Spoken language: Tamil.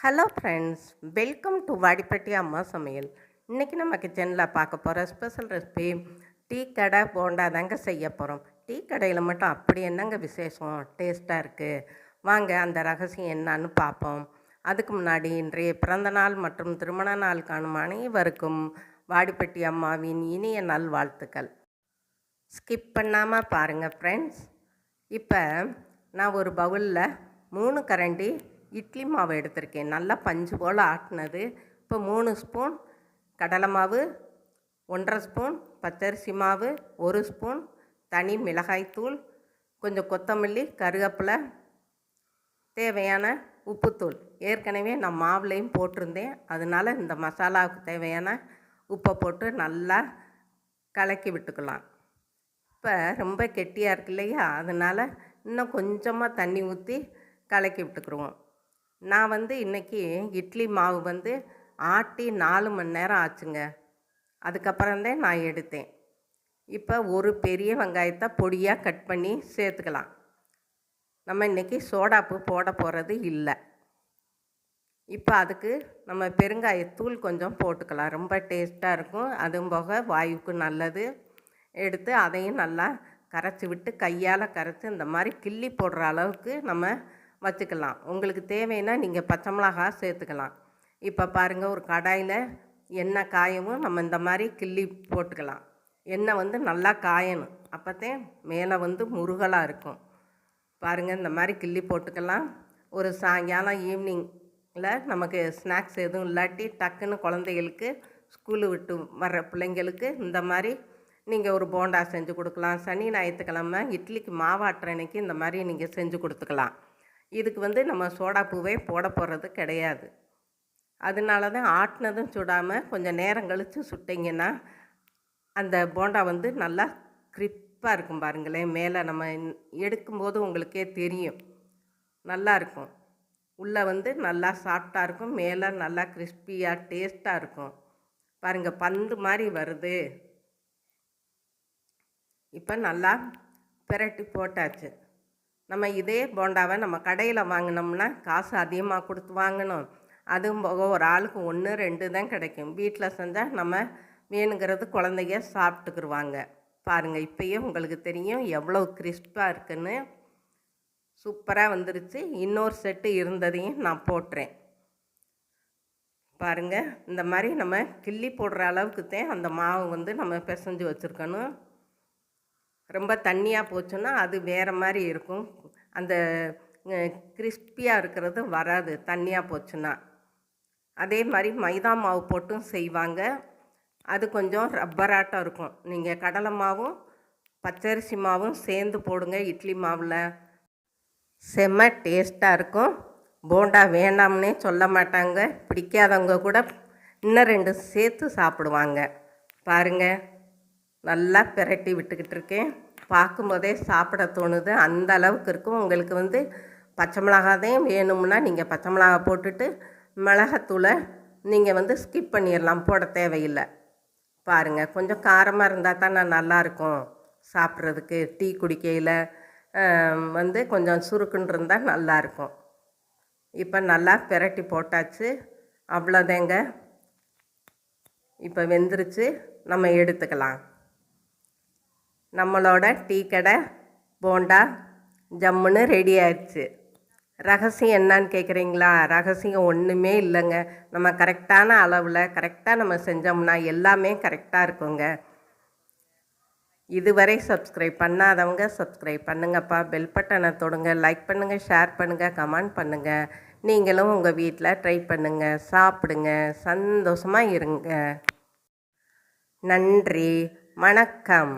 Hello friends welcome to Vadipatti அம்மா சமையல் இன்றைக்கி நம்ம கிச்சனில் பார்க்க போகிற ஸ்பெஷல் ரெசிபி டீ கடை போண்டா தாங்க செய்ய போகிறோம் டீ கடையில் மட்டும் அப்படி என்னங்க விசேஷம்? டேஸ்ட்டாக இருக்குது வாங்க அந்த ரகசியம் என்னான்னு பார்ப்போம். அதுக்கு முன்னாடி இன்றைய பிறந்த நாள் மற்றும் திருமண நாள் காணும் அனைவருக்கும் வாடிப்பட்டி அம்மாவின் இனிய நல் வாழ்த்துக்கள். ஸ்கிப் பண்ணாமல் பாருங்கள் ஃப்ரெண்ட்ஸ் இப்போ நான் ஒரு பவுலில் மூணு கரண்டி இட்லி மாவு எடுத்திருக்கேன். நல்லா பஞ்சு போல் ஆட்டினது. இப்போ மூணு ஸ்பூன் கடலை மாவு ஒன்றரை ஸ்பூன் பச்சரிசி மாவு ஒரு ஸ்பூன் தனி மிளகாய்த்தூள் கொஞ்சம் கொத்தமல்லி கருவேப்பிலை தேவையான உப்புத்தூள். ஏற்கனவே நான் மாவுலையும் போட்டிருந்தேன். அதனால் இந்த மசாலாவுக்கு தேவையான உப்பை போட்டு நல்லா கலக்கி விட்டுக்கலாம். இப்போ ரொம்ப கெட்டியாக இருக்கு இல்லையா? அதனால் இன்னும் கொஞ்சமாக தண்ணி ஊற்றி கலக்கி விட்டுக்குருவோம். நான் வந்து இன்றைக்கி இட்லி மாவு வந்து ஆட்டி நாலு மணி நேரம் ஆச்சுங்க. அதுக்கப்புறம்தான் நான் எடுத்தேன். இப்போ ஒரு பெரிய வெங்காயத்தை பொடியாக கட் பண்ணி சேர்த்துக்கலாம். நம்ம இன்றைக்கி சோடாப்பு போட போகிறது இல்லை. இப்போ அதுக்கு நம்ம பெருங்காயத்தூள் கொஞ்சம் போட்டுக்கலாம். ரொம்ப டேஸ்ட்டாக இருக்கும். அதுவும் போக வாயுக்கு நல்லது. எடுத்து அதையும் நல்லா கரைச்சி விட்டு கையால் கரைச்சி இந்த மாதிரி கிள்ளி போடுற அளவுக்கு நம்ம வச்சுக்கலாம். உங்களுக்கு தேவைன்னா நீங்கள் பச்சை மிளகா சேர்த்துக்கலாம். இப்போ பாருங்கள் ஒரு கடாயில் எண்ணெய் காயவும் நம்ம இந்த மாதிரி கிள்ளி போட்டுக்கலாம். எண்ணெய் வந்து நல்லா காயணும். அப்போத்தே மேலே வந்து முருகலாக இருக்கும். பாருங்கள் இந்த மாதிரி கிள்ளி போட்டுக்கலாம். ஒரு சாயங்காலம் ஈவினிங்கில் நமக்கு ஸ்நாக்ஸ் எதுவும் இல்லாட்டி டக்குன்னு குழந்தைகளுக்கு ஸ்கூலு விட்டு வர்ற பிள்ளைங்களுக்கு இந்த மாதிரி நீங்கள் ஒரு போண்டா செஞ்சு கொடுக்கலாம். சனி ஞாயிற்றுக்கிழமை இட்லிக்கு மாவாட்டுற அன்னைக்கு இந்த மாதிரி நீங்கள் செஞ்சு கொடுத்துக்கலாம். இதுக்கு வந்து நம்ம சோடா பூவே போட போகிறது கிடையாது. அதனால தான் ஆட்டினதும் சுடாமல் கொஞ்சம் நேரம் கழித்து சுட்டிங்கன்னா அந்த போண்டா வந்து நல்லா கிரிப்பாக இருக்கும் பாருங்களேன். மேலே நம்ம எடுக்கும்போது உங்களுக்கே தெரியும். நல்லா இருக்கும். உள்ளே வந்து நல்லா சாஃப்டாக இருக்கும். மேலே நல்லா கிறிஸ்பியாக டேஸ்ட்டாக இருக்கும். பாருங்கள் பந்து மாதிரி வருது. இப்போ நல்லா பிரட்டி போட்டாச்சு. நம்ம இதே போண்டாவை நம்ம கடையில் வாங்கினோம்னா காசு அதிகமாக கொடுத்து வாங்கணும். அதுவும் போக ஒரு ஆளுக்கு ஒன்று ரெண்டு தான் கிடைக்கும். வீட்டில் செஞ்சால் நம்ம வேணுங்கிறது குழந்தைங்க சாப்பிட்டுக்குருவாங்க. பாருங்கள் இப்போயே உங்களுக்கு தெரியும் எவ்வளோ கிறிஸ்பாக இருக்குன்னு. சூப்பராக வந்துருச்சு. இன்னொரு செட்டு இருந்ததையும் நான் போட்டுறேன். பாருங்கள் இந்த மாதிரி நம்ம கிள்ளி போடுற அளவுக்கு தான் அந்த மாவு வந்து நம்ம பிசைஞ்சு வச்சுருக்கணும். ரொம்ப தண்ணியாக போச்சுன்னா அது வேறு மாதிரி இருக்கும். அந்த கிறிஸ்பியாக இருக்கிறது வராது தண்ணியாக போச்சுன்னா. அதே மாதிரி மைதா மாவு போட்டும் செய்வாங்க. அது கொஞ்சம் ரப்பராட்டம் இருக்கும். நீங்கள் கடலை மாவும் பச்சரிசி மாவும் சேர்ந்து போடுங்க இட்லி மாவில். செம்ம டேஸ்ட்டாக இருக்கும். போண்டா வேண்டாம்னே சொல்ல மாட்டாங்க. பிடிக்காதவங்க கூட இன்னும் ரெண்டு சேர்த்து சாப்பிடுவாங்க. பாருங்கள் நல்லா பிரட்டி விட்டுக்கிட்டு இருக்கேன். பார்க்கும்போதே சாப்பிட தோணுது. அந்த அளவுக்கு இருக்கும். உங்களுக்கு வந்து பச்சை மிளகாதையும் வேணும்னா நீங்கள் பச்சை மிளகா போட்டுட்டு மிளகாத்தூளை நீங்கள் வந்து ஸ்கிப் பண்ணிடலாம். போட தேவையில்லை. பாருங்கள் கொஞ்சம் காரமாக இருந்தால் தான் நான் நல்லாயிருக்கும் சாப்பிட்றதுக்கு. டீ குடிக்கையில் வந்து கொஞ்சம் சுருக்குன்னு இருந்தால் நல்லாயிருக்கும் இப்போ நல்லா பிரட்டி போட்டாச்சு. அவ்வளோதேங்க இப்போ வெந்துருச்சு. நம்ம எடுத்துக்கலாம். நம்மளோட டீ கடை போண்டா ஜம்முன்னு ரெடி ஆயிடுச்சு ரகசியம் என்னன்னு கேட்குறீங்களா ரகசியம் ஒன்றுமே இல்லைங்க. நம்ம கரெக்டான அளவில் கரெக்டாக நம்ம செஞ்சோம்னா எல்லாமே கரெக்டாக இருக்குங்க. இதுவரை சப்ஸ்கிரைப் பண்ணாதவங்க சப்ஸ்கிரைப் பண்ணுங்கப்பா. பெல் பட்டனை தொடுங்க. லைக் பண்ணுங்கள் ஷேர் பண்ணுங்கள் கமெண்ட் பண்ணுங்கள் நீங்களும் உங்கள் வீட்டில் ட்ரை பண்ணுங்கள் சாப்பிடுங்க. சந்தோஷமாக இருங்க. நன்றி. வணக்கம்.